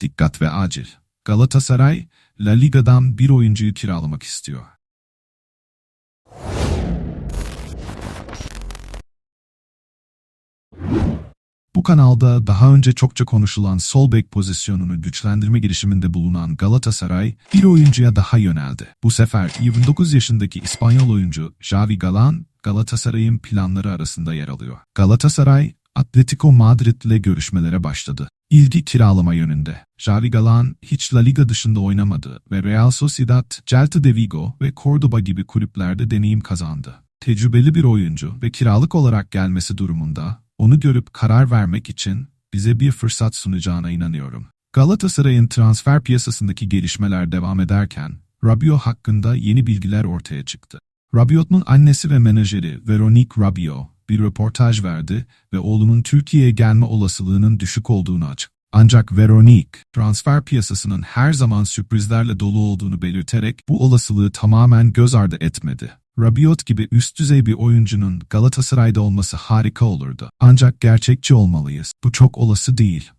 Dikkat ve acil. Galatasaray, La Liga'dan bir oyuncuyu kiralamak istiyor. Bu kanalda daha önce çokça konuşulan sol bek pozisyonunu güçlendirme girişiminde bulunan Galatasaray bir oyuncuya daha yöneldi. Bu sefer 29 yaşındaki İspanyol oyuncu Javi Galan Galatasaray'ın planları arasında yer alıyor. Galatasaray, Atletico Madrid ile görüşmelere başladı. İlgi kiralama yönünde. Javi Galan hiç La Liga dışında oynamadı ve Real Sociedad, Celta de Vigo ve Cordoba gibi kulüplerde deneyim kazandı. Tecrübeli bir oyuncu ve kiralık olarak gelmesi durumunda onu görüp karar vermek için bize bir fırsat sunacağına inanıyorum. Galatasaray'ın transfer piyasasındaki gelişmeler devam ederken Rabiot hakkında yeni bilgiler ortaya çıktı. Rabiot'un annesi ve menajeri Veronique Rabiot bir röportaj verdi ve oğlunun Türkiye'ye gelme olasılığının düşük olduğunu açıkladı. Ancak Veronique, transfer piyasasının her zaman sürprizlerle dolu olduğunu belirterek bu olasılığı tamamen göz ardı etmedi. Rabiot gibi üst düzey bir oyuncunun Galatasaray'da olması harika olurdu. Ancak gerçekçi olmalıyız. Bu çok olası değil.